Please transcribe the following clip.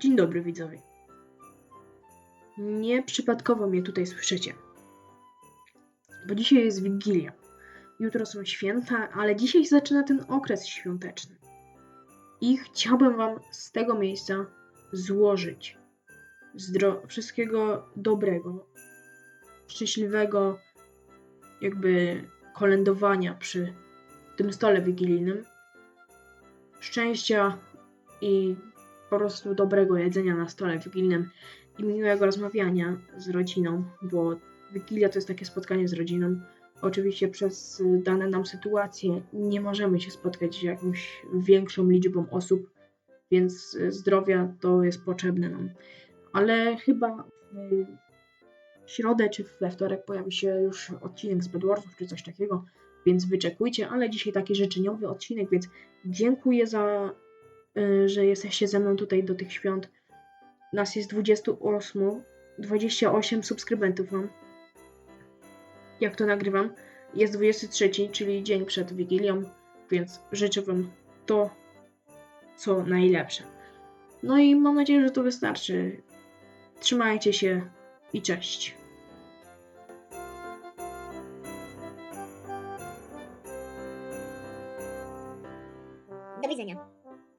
Dzień dobry widzowie. Nie przypadkowo mnie tutaj słyszycie. Bo dzisiaj jest Wigilia. Jutro są święta, ale dzisiaj zaczyna ten okres świąteczny. I chciałbym Wam z tego miejsca złożyć zdro- wszystkiego dobrego, szczęśliwego, jakby kolędowania przy tym stole wigilijnym, szczęścia i po prostu dobrego jedzenia na stole wigilijnym i miłego rozmawiania z rodziną, bo Wigilia to jest takie spotkanie z rodziną. Oczywiście przez y, dane nam sytuacje nie możemy się spotkać z jakąś większą liczbą osób, więc y, zdrowia to jest potrzebne nam. Ale chyba w środę czy we wtorek pojawi się już odcinek z Bedwarsów czy coś takiego, więc wyczekujcie, ale dzisiaj taki życzeniowy odcinek, więc dziękuję za że jesteście ze mną tutaj do tych świąt. Nas jest 28, 28 subskrybentów mam. Jak to nagrywam? Jest 23, czyli dzień przed Wigilią, więc życzę Wam to, co najlepsze. No i mam nadzieję, że to wystarczy. Trzymajcie się i cześć. Do widzenia.